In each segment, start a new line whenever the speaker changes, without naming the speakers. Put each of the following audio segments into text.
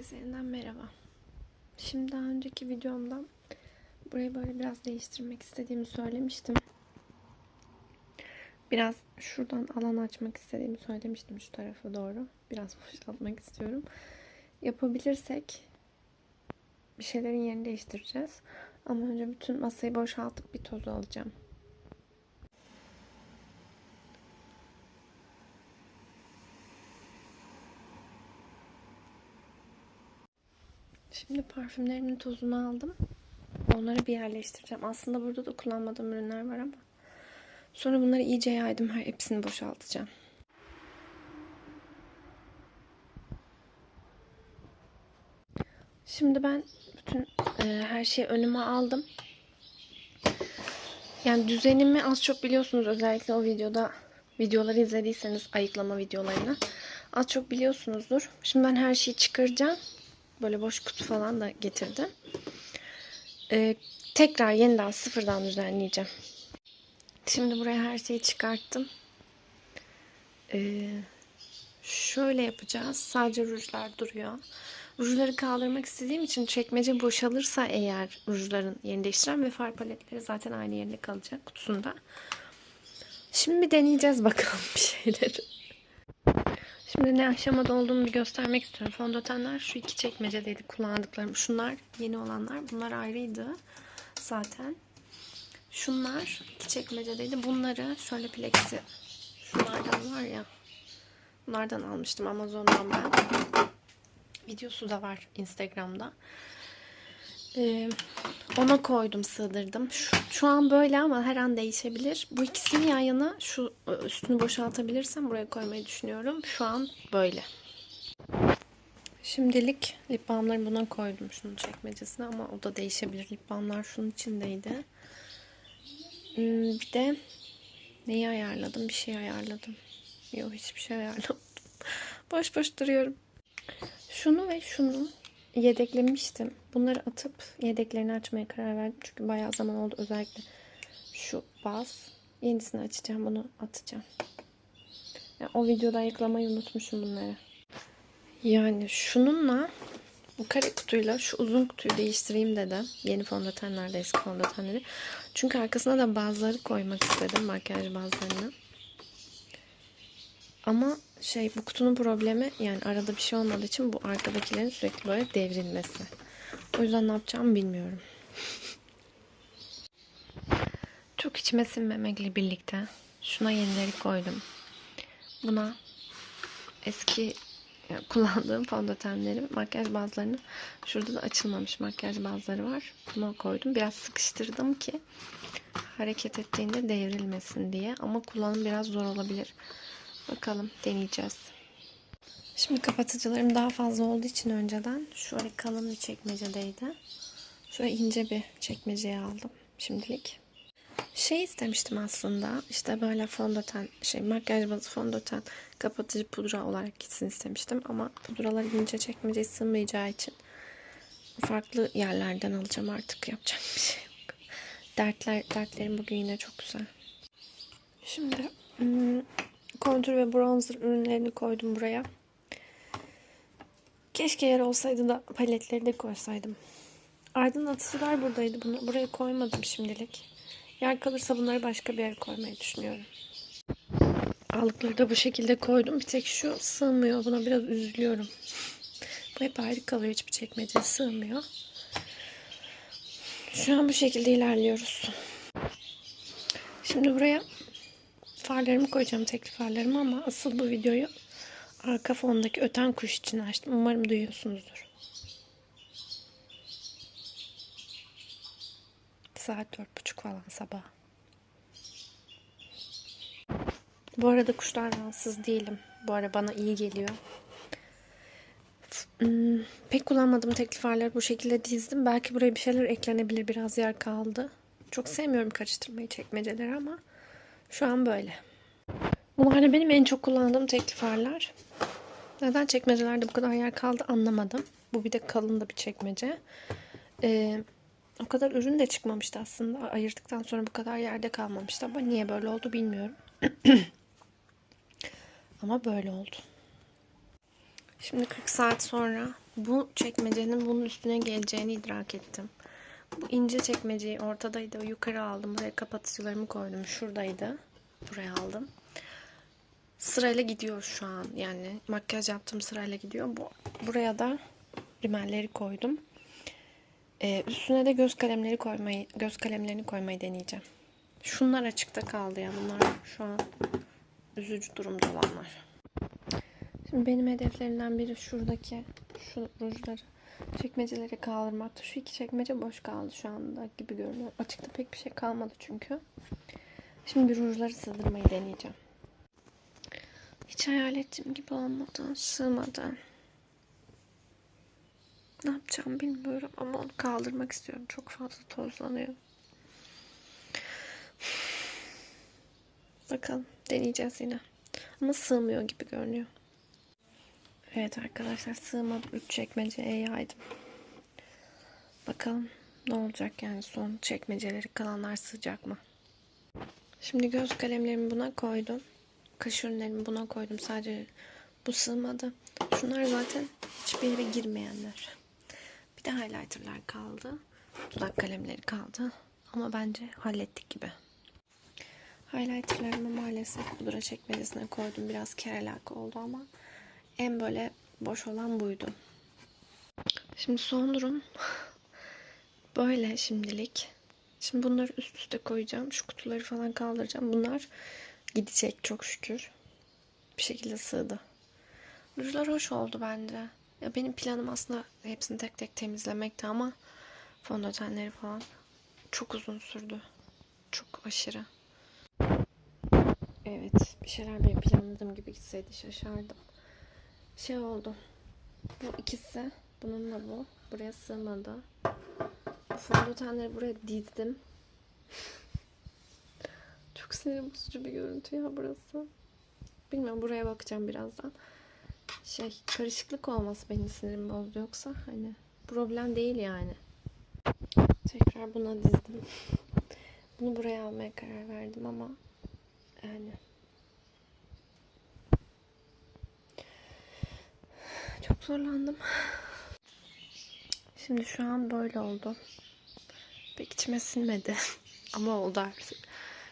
Herkese yeniden merhaba. Şimdi daha önceki videomda burayı böyle biraz değiştirmek istediğimi söylemiştim. Biraz şuradan alan açmak istediğimi söylemiştim şu tarafa doğru. Biraz boşaltmak istiyorum. Yapabilirsek bir şeylerin yerini değiştireceğiz. Ama önce bütün masayı boşaltıp bir toz alacağım. Şimdi parfümlerimin tozunu aldım. Onları bir yerleştireceğim. Aslında burada da kullanmadığım ürünler var ama. Sonra bunları iyice yaydım. Her hepsini boşaltacağım. Şimdi ben bütün e, her şeyi önüme aldım. Yani düzenimi az çok biliyorsunuz. Özellikle o videoda videoları izlediyseniz ayıklama videolarını az çok biliyorsunuzdur. Şimdi ben her şeyi çıkaracağım. Böyle boş kutu falan da getirdim. Ee, tekrar yeniden sıfırdan düzenleyeceğim. Şimdi buraya her şeyi çıkarttım. Ee, şöyle yapacağız. Sadece rujlar duruyor. Rujları kaldırmak istediğim için çekmece boşalırsa eğer rujların yerini değiştiren ve far paletleri zaten aynı yerinde kalacak kutusunda. Şimdi bir deneyeceğiz bakalım bir şeyleri. Şimdi ne aşamada olduğumu bir göstermek istiyorum. Fondötenler şu iki çekmecedeydi kullandıklarım. Şunlar yeni olanlar. Bunlar ayrıydı zaten. Şunlar iki çekmecedeydi. Bunları şöyle plexi şunlardan var ya. Bunlardan almıştım Amazon'dan ben. Videosu da var Instagram'da. Ee, ona koydum sığdırdım. Şu, şu an böyle ama her an değişebilir. Bu ikisini yan yana şu e, üstünü boşaltabilirsem buraya koymayı düşünüyorum. Şu an böyle. Şimdilik lip balmları buna koydum şunun çekmecesine ama o da değişebilir. Lip balmlar şunun içindeydi. Hmm, bir de neyi ayarladım? Bir şey ayarladım. Yok hiçbir şey ayarlamadım. boş boş duruyorum. Şunu ve şunu yedeklemiştim. Bunları atıp yedeklerini açmaya karar verdim. Çünkü bayağı zaman oldu. Özellikle şu baz. Yenisini açacağım. Bunu atacağım. Yani o videoda ayıklamayı unutmuşum bunları. Yani şununla bu kare kutuyla şu uzun kutuyu değiştireyim dedim. Yeni fondötenlerde eski fondötenleri. Çünkü arkasına da bazıları koymak istedim. Makyaj bazlarını. Ama şey bu kutunun problemi yani arada bir şey olmadığı için bu arkadakilerin sürekli böyle devrilmesi. O yüzden ne yapacağımı bilmiyorum. Çok içime sinmemekle birlikte şuna yenileri koydum. Buna eski yani kullandığım fondötenlerim, makyaj bazlarını şurada da açılmamış makyaj bazları var. Buna koydum. Biraz sıkıştırdım ki hareket ettiğinde devrilmesin diye. Ama kullanım biraz zor olabilir. Bakalım deneyeceğiz. Şimdi kapatıcılarım daha fazla olduğu için önceden şöyle kalın bir çekmecedeydi. Şöyle ince bir çekmeceye aldım şimdilik. Şey istemiştim aslında işte böyle fondöten şey makyaj bazı fondöten kapatıcı pudra olarak gitsin istemiştim ama pudralar ince çekmeceye sığmayacağı için farklı yerlerden alacağım artık yapacak bir şey yok. Dertler, dertlerim bugün yine çok güzel. Şimdi hmm, kontür ve bronzer ürünlerini koydum buraya. Keşke yer olsaydı da paletleri de koysaydım. Aydınlatıcılar buradaydı. Bunu buraya koymadım şimdilik. Yer kalırsa bunları başka bir yere koymayı düşünüyorum. Aldıkları da bu şekilde koydum. Bir tek şu sığmıyor. Buna biraz üzülüyorum. Bu hep ayrı kalıyor. Hiçbir çekmece sığmıyor. Şu an bu şekilde ilerliyoruz. Şimdi buraya farlarımı koyacağım. Tekli farlarımı ama asıl bu videoyu arka fondaki öten kuş için açtım. Umarım duyuyorsunuzdur. Saat dört buçuk falan sabah. Bu arada kuşlar rahatsız değilim. Bu ara bana iyi geliyor. Hmm, pek kullanmadığım teklif farları bu şekilde dizdim. Belki buraya bir şeyler eklenebilir. Biraz yer kaldı. Çok sevmiyorum karıştırmayı çekmeceleri ama şu an böyle. Bunlar da benim en çok kullandığım teklif. Neden çekmecelerde bu kadar yer kaldı anlamadım. Bu bir de kalın da bir çekmece. Ee, o kadar ürün de çıkmamıştı aslında. Ayırdıktan sonra bu kadar yerde kalmamıştı ama niye böyle oldu bilmiyorum. ama böyle oldu. Şimdi 40 saat sonra bu çekmecenin bunun üstüne geleceğini idrak ettim. Bu ince çekmeceyi ortadaydı. Yukarı aldım. Buraya kapatıcılarımı koydum. Şuradaydı. Buraya aldım. Sırayla gidiyor şu an. Yani makyaj yaptığım sırayla gidiyor. Bu, buraya da rimelleri koydum. Ee, üstüne de göz kalemleri koymayı, göz kalemlerini koymayı deneyeceğim. Şunlar açıkta kaldı ya. Bunlar şu an üzücü durumda olanlar. Şimdi benim hedeflerimden biri şuradaki şu rujları çekmeceleri kaldırmaktı. Şu iki çekmece boş kaldı şu anda gibi görünüyor. Açıkta pek bir şey kalmadı çünkü. Şimdi bir rujları sığdırmayı deneyeceğim. Hiç hayal ettiğim gibi olmadı. Sığmadı. Ne yapacağım bilmiyorum ama onu kaldırmak istiyorum. Çok fazla tozlanıyor. Bakalım deneyeceğiz yine. Ama sığmıyor gibi görünüyor. Evet arkadaşlar sığmadı. Üç çekmeceye yaydım. Bakalım ne olacak yani son çekmeceleri kalanlar sığacak mı? Şimdi göz kalemlerimi buna koydum. Kaş ürünlerimi buna koydum. Sadece bu sığmadı. Şunlar zaten hiçbir yere girmeyenler. Bir de highlighterlar kaldı. Dudak kalemleri kaldı. Ama bence hallettik gibi. Highlighterlarımı maalesef pudra çekmecesine koydum. Biraz kerelak oldu ama en böyle boş olan buydu. Şimdi son durum böyle şimdilik. Şimdi bunları üst üste koyacağım. Şu kutuları falan kaldıracağım. Bunlar gidecek çok şükür. Bir şekilde sığdı. Rujlar hoş oldu bence. Ya benim planım aslında hepsini tek tek temizlemekti ama fondötenleri falan çok uzun sürdü. Çok aşırı. Evet, bir şeyler benim planladığım gibi gitseydi şaşardım. Şey oldu. Bu ikisi, bununla bu. Buraya sığmadı. Bu fondötenleri buraya dizdim. Çok sinir bozucu bir görüntü ya burası. Bilmiyorum buraya bakacağım birazdan. Şey karışıklık olması benim sinirimi bozdu yoksa hani problem değil yani. Tekrar buna dizdim. Bunu buraya almaya karar verdim ama yani çok zorlandım. Şimdi şu an böyle oldu. Pek içime sinmedi. ama oldu artık.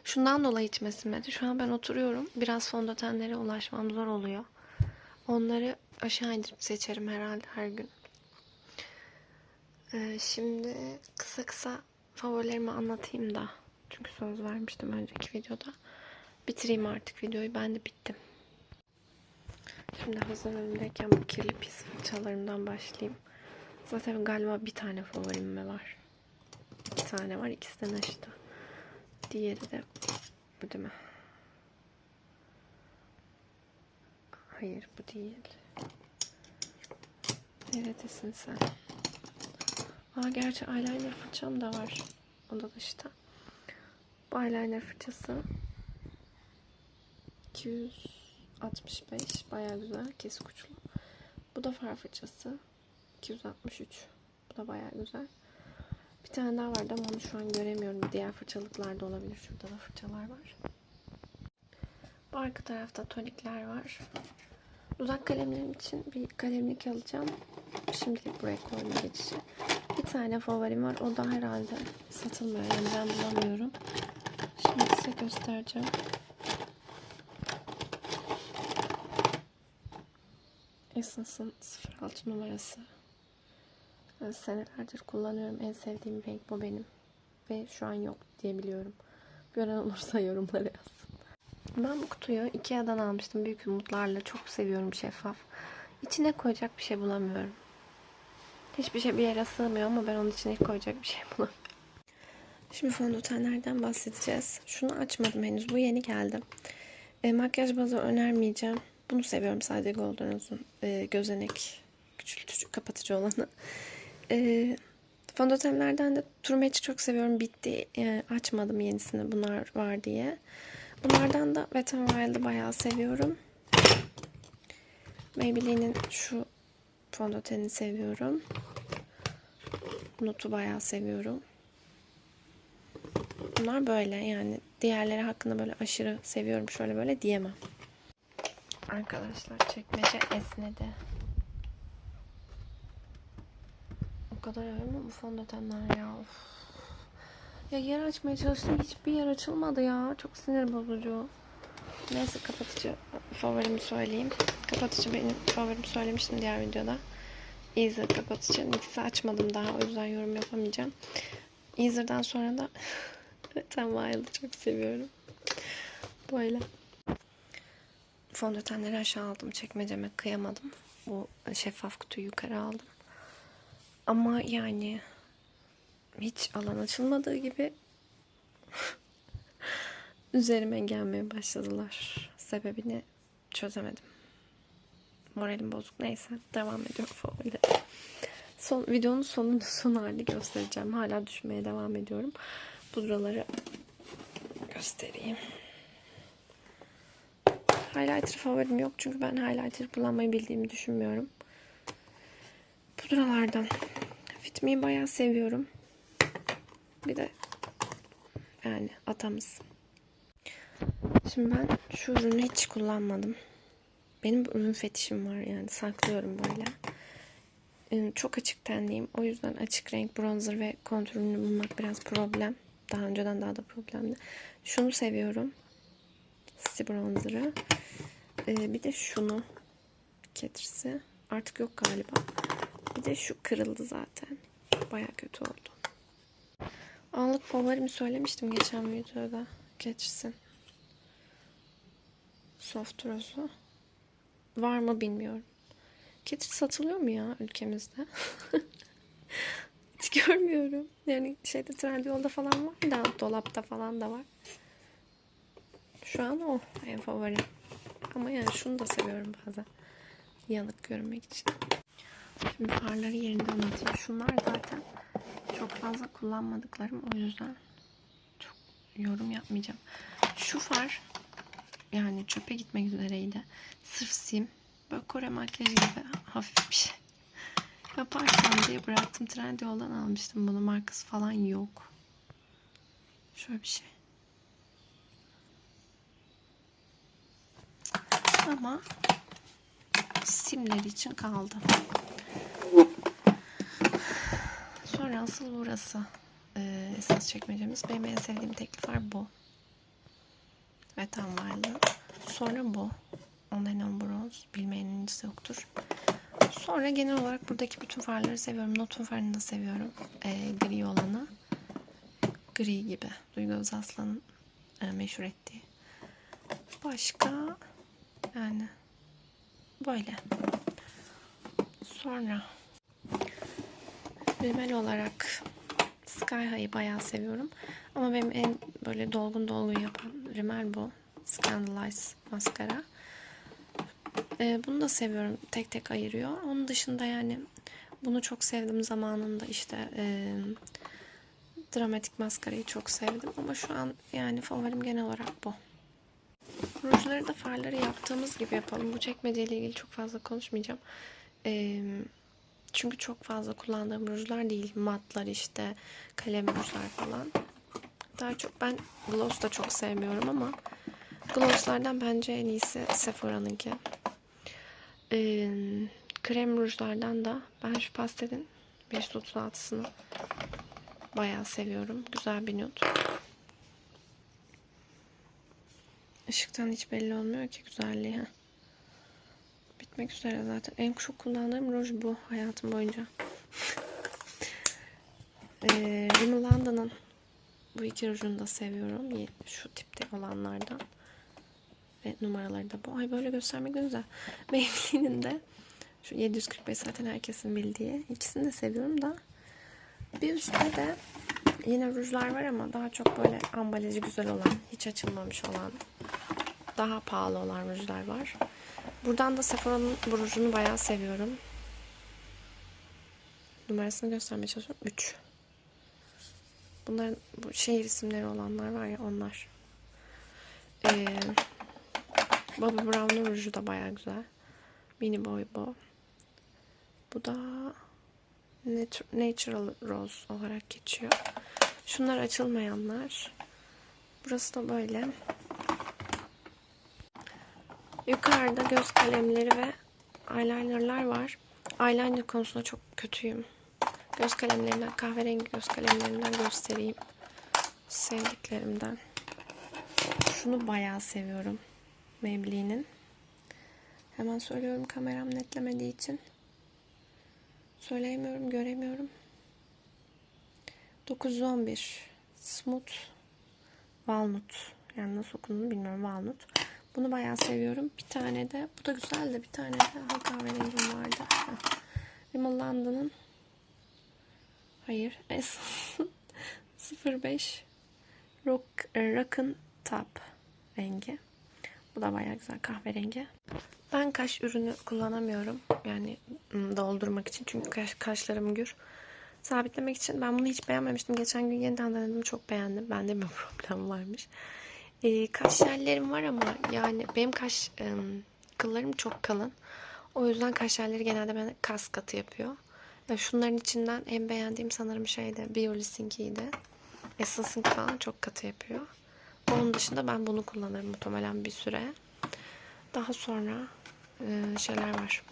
Şundan dolayı içime sinmedi. Şu an ben oturuyorum. Biraz fondötenlere ulaşmam zor oluyor. Onları aşağı indirip seçerim herhalde her gün. Ee, şimdi kısa kısa favorilerimi anlatayım da. Çünkü söz vermiştim önceki videoda. Bitireyim artık videoyu. Ben de bittim. Şimdi hazır önümdeyken bu kirli pis fırçalarımdan başlayayım. Zaten galiba bir tane favorim mi var? İki tane var. İkisi de Naşita. Diğeri de bu değil mi? Hayır bu değil. Neredesin sen? Aa gerçi eyeliner fırçam da var. Onda da işte. Bu eyeliner fırçası 265 baya güzel kesik uçlu. Bu da far fırçası 263. Bu da baya güzel. Bir tane daha vardı ama onu şu an göremiyorum. Diğer fırçalıklarda olabilir. Şurada da fırçalar var. Bu arka tarafta tonikler var. Dudak kalemlerim için bir kalemlik alacağım. Şimdilik buraya koydum geçişi. Bir tane favorim var. O da herhalde satılmıyor. Yani ben bulamıyorum. Şimdi size göstereceğim. Essence'ın 06 numarası. Ben senelerdir kullanıyorum. En sevdiğim renk bu benim. Ve şu an yok diye biliyorum. Gören olursa yorumlara yazsın. Ben bu kutuyu Ikea'dan almıştım büyük umutlarla. Çok seviyorum şeffaf. İçine koyacak bir şey bulamıyorum. Hiçbir şey bir yere sığmıyor ama ben onun içine koyacak bir şey bulamıyorum. Şimdi fondötenlerden bahsedeceğiz. Şunu açmadım henüz. Bu yeni geldi. E, makyaj bazı önermeyeceğim. Bunu seviyorum sadece Golden Rose'un e, gözenek küçültücü, kapatıcı olanı. E, fondötenlerden de Match'i çok seviyorum. Bitti. E, açmadım yenisini bunlar var diye. Bunlardan da Wet n Wild'ı bayağı seviyorum. Maybelline'in şu fondötenini seviyorum. Nutu bayağı seviyorum. Bunlar böyle yani diğerleri hakkında böyle aşırı seviyorum şöyle böyle diyemem. Arkadaşlar çekmece esnedi. Kadar övüyorum bu fondötenler ya. Of. Ya yer açmaya çalıştım hiçbir yer açılmadı ya. Çok sinir bozucu. Neyse kapatıcı favorimi söyleyeyim. Kapatıcı benim favorim söylemiştim diğer videoda. Easer kapatıcı. Nix'i açmadım daha o yüzden yorum yapamayacağım. Easer'dan sonra da Ten Wild'ı çok seviyorum. Böyle. Fondötenleri aşağı aldım. Çekmeceme kıyamadım. Bu şeffaf kutuyu yukarı aldım. Ama yani hiç alan açılmadığı gibi üzerime gelmeye başladılar. Sebebini çözemedim. Moralim bozuk. Neyse devam ediyorum favoriyle. Son, videonun sonunda son halini göstereceğim. Hala düşmeye devam ediyorum. Pudraları göstereyim. Highlighter favorim yok çünkü ben highlighter kullanmayı bildiğimi düşünmüyorum. Pudralardan Fit Me'yi bayağı seviyorum. Bir de yani atamız. Şimdi ben şu ürünü hiç kullanmadım. Benim ürün fetişim var yani saklıyorum böyle. Ee, Çok açık tenliyim. O yüzden açık renk bronzer ve kontürünü bulmak biraz problem. Daha önceden daha da problemdi. Şunu seviyorum. City bronzer'ı. Ee, bir de şunu. Catrice'i. Artık yok galiba. Bir de şu kırıldı zaten. Baya kötü oldu. Anlık favorimi söylemiştim geçen videoda. Catrice'in. Soft Rose'u. Var mı bilmiyorum. Catrice satılıyor mu ya ülkemizde? Hiç görmüyorum. Yani şeyde Trendyol'da falan var da dolapta falan da var. Şu an o en favori. Ama yani şunu da seviyorum bazen. Yanık görünmek için. Şimdi farları yerinde anlatayım. Şunlar zaten çok fazla kullanmadıklarım. O yüzden çok yorum yapmayacağım. Şu far yani çöpe gitmek üzereydi. Sırf sim. Böyle Kore makyajı gibi hafif bir şey. Yaparsam diye bıraktım. Trendyol'dan almıştım bunu. Markası falan yok. Şöyle bir şey. Ama simler için kaldı. Sonra asıl burası. Ee, esas çekmecemiz. Benim en sevdiğim teklif var bu. Ve tam varlığı. Sonra bu. Onların bronz. Bilmeyeniniz yoktur. Sonra genel olarak buradaki bütün farları seviyorum. Notun farını da seviyorum. Ee, gri olanı. Gri gibi. Duygu Özaslan'ın e, meşhur ettiği. Başka yani böyle. Sonra rimel olarak Sky High'ı bayağı seviyorum. Ama benim en böyle dolgun dolgun yapan rimel bu. Scandalize maskara. Ee, bunu da seviyorum. Tek tek ayırıyor. Onun dışında yani bunu çok sevdim zamanında işte e, dramatik maskarayı çok sevdim. Ama şu an yani favorim genel olarak bu. Rujları da farları yaptığımız gibi yapalım. Bu çekmeceyle ilgili çok fazla konuşmayacağım. Ee, çünkü çok fazla kullandığım rujlar değil. Matlar işte, kalem rujlar falan. Daha çok ben gloss da çok sevmiyorum ama glosslardan bence en iyisi Sephora'nınki. Ee, krem rujlardan da ben şu pastelin 536'sını bayağı seviyorum. Güzel bir nude. Işıktan hiç belli olmuyor ki güzelliği. Heh. Bitmek üzere zaten. En çok kullandığım ruj bu hayatım boyunca. ee, Rimmel London'ın bu iki rujunu da seviyorum. Şu tipte olanlardan. Ve numaraları da bu. Ay böyle göstermek ne güzel. Maybelline'in de şu 745 zaten herkesin bildiği. İkisini de seviyorum da. Bir üstte de yine rujlar var ama daha çok böyle ambalajı güzel olan, hiç açılmamış olan, daha pahalı olan rujlar var. Buradan da Sephora'nın bu rujunu bayağı seviyorum. Numarasını göstermeye çalışıyorum. 3. Bunların bu şehir isimleri olanlar var ya onlar. Ee, Bobbi Brown'un ruju da bayağı güzel. Mini boy bu. Bu da Natural Rose olarak geçiyor. Şunlar açılmayanlar. Burası da böyle. Yukarıda göz kalemleri ve eyelinerlar var. Eyeliner konusunda çok kötüyüm. göz kalemlerinden, kahverengi göz kalemlerinden göstereyim. Sevdiklerimden. Şunu bayağı seviyorum. Maybelline'in. Hemen söylüyorum kameram netlemediği için. Söyleyemiyorum, göremiyorum. 911 Smooth Walnut. Yani nasıl okunduğunu bilmiyorum. Walnut. Bunu bayağı seviyorum. Bir tane de bu da güzel de bir tane de ha, kahverengim vardı. London'ın hayır Essence 05 Rock, e, Rock'n Top rengi. Bu da bayağı güzel kahverengi. Ben kaş ürünü kullanamıyorum. Yani doldurmak için. Çünkü kaş, kaşlarım gür. Sabitlemek için ben bunu hiç beğenmemiştim. Geçen gün yeniden denedim. Çok beğendim. Bende bir problem varmış. Ee, kaş jellerim var ama yani benim kaş ım, kıllarım çok kalın. O yüzden kaş jelleri genelde bende kas katı yapıyor. Ya şunların içinden en beğendiğim sanırım şeydi. Biolis'inkiydi. Essence'ınki falan çok katı yapıyor. Onun dışında ben bunu kullanırım muhtemelen bir süre. Daha sonra e, şeyler var.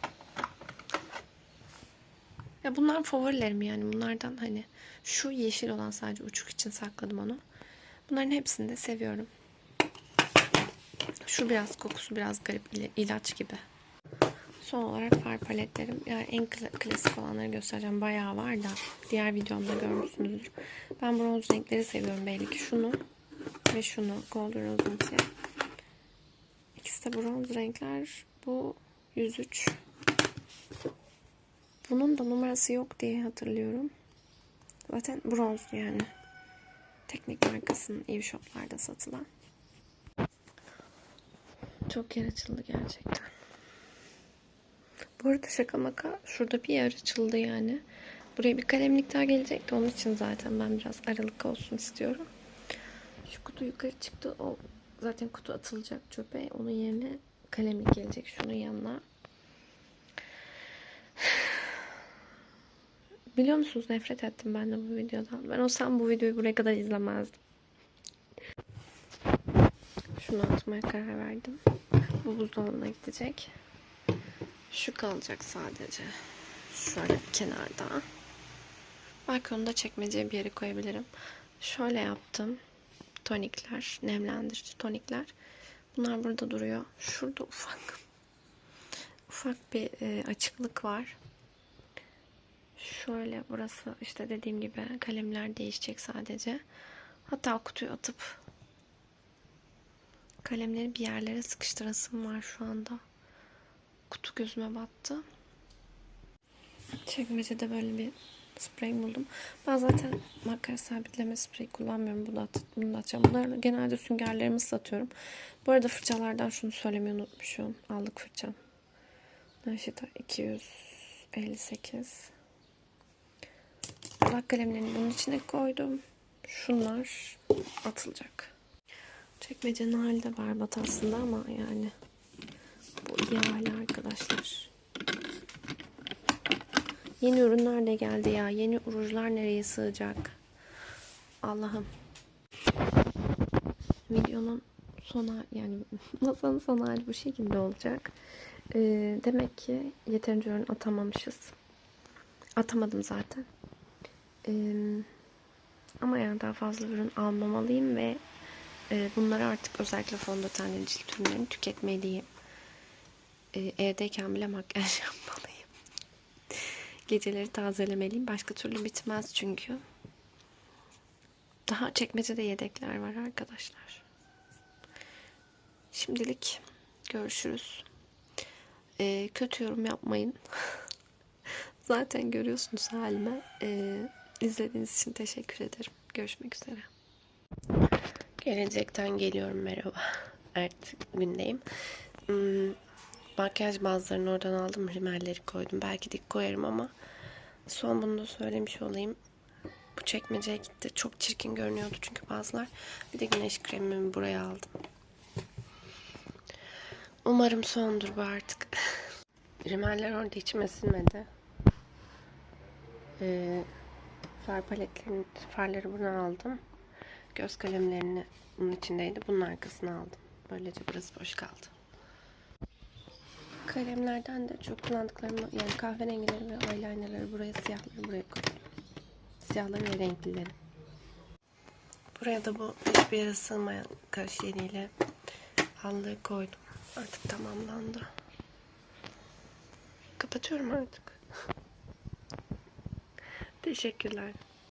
Ya bunlar favorilerim yani. Bunlardan hani şu yeşil olan sadece uçuk için sakladım onu. Bunların hepsini de seviyorum. Şu biraz kokusu biraz garip il- ilaç gibi. Son olarak far paletlerim. Yani en kla- klasik olanları göstereceğim. Bayağı var da diğer videomda görmüşsünüzdür. Ben bronz renkleri seviyorum belli ki. Şunu ve şunu Golden Rose'unki. İkisi de bronz renkler. Bu 103. Bunun da numarası yok diye hatırlıyorum. Zaten bronz yani. Teknik markasının Eve Shop'larda satılan. Çok yer açıldı gerçekten. Bu arada şaka maka şurada bir yer açıldı yani. Buraya bir kalemlik daha gelecekti. Onun için zaten ben biraz aralık olsun istiyorum. Şu kutu yukarı çıktı. O zaten kutu atılacak çöpe. Onun yerine kalemlik gelecek şunun yanına. Biliyor musunuz nefret ettim ben de bu videodan. Ben olsam bu videoyu buraya kadar izlemezdim. Şunu atmaya karar verdim. Bu buzdolabına gidecek. Şu kalacak sadece. Şöyle kenarda. Belki onu da çekmeceye bir yere koyabilirim. Şöyle yaptım. Tonikler, nemlendirici tonikler. Bunlar burada duruyor. Şurada ufak ufak bir e, açıklık var. Şöyle burası işte dediğim gibi kalemler değişecek sadece. Hatta kutuyu atıp kalemleri bir yerlere sıkıştırasım var şu anda. Kutu gözüme battı. Çekmecede böyle bir sprey buldum. Ben zaten makyaj sabitleme spreyi kullanmıyorum. Bunu da, bunu da atacağım. Bunları genelde süngerlerimi ıslatıyorum. Bu arada fırçalardan şunu söylemeyi unutmuşum. Aldık fırçam. Naşita 258. Kulak kalemlerini bunun içine koydum. Şunlar atılacak. Çekmecenin hali de berbat aslında ama yani bu iyi hali arkadaşlar. Yeni ürünler de geldi ya. Yeni rujlar nereye sığacak? Allah'ım. Videonun sona yani masanın son hali bu şekilde olacak. Ee, demek ki yeterince ürün atamamışız. Atamadım zaten. Ee, ama yani daha fazla ürün almamalıyım ve e, bunları artık özellikle fondötenleri cilt ürünlerini tüketmeliyim. Ee, evdeyken bile makyaj yapmalıyım. Geceleri tazelemeliyim. Başka türlü bitmez çünkü. Daha çekmecede yedekler var arkadaşlar. Şimdilik görüşürüz. Ee, kötü yorum yapmayın. Zaten görüyorsunuz halime. Ee, izlediğiniz için teşekkür ederim. Görüşmek üzere. Gelecekten geliyorum merhaba. Artık gündeyim. Hmm, makyaj bazılarını oradan aldım. Rimelleri koydum. Belki dik koyarım ama son bunu da söylemiş olayım. Bu çekmeceye gitti. Çok çirkin görünüyordu çünkü bazılar. Bir de güneş kremimi buraya aldım. Umarım sondur bu artık. Rimeller orada içime sinmedi. Ee, far paletlerini, farları buradan aldım. Göz kalemlerini bunun içindeydi. Bunun arkasına aldım. Böylece burası boş kaldı. Kalemlerden de çok kullandıklarımı yani kahverengileri ve eyelinerları buraya siyahları buraya koyuyorum. Siyahları ve renklileri. Buraya da bu hiçbir yere sığmayan kaş yeniyle allığı koydum. Artık tamamlandı. Kapatıyorum artık. Teşekkürler.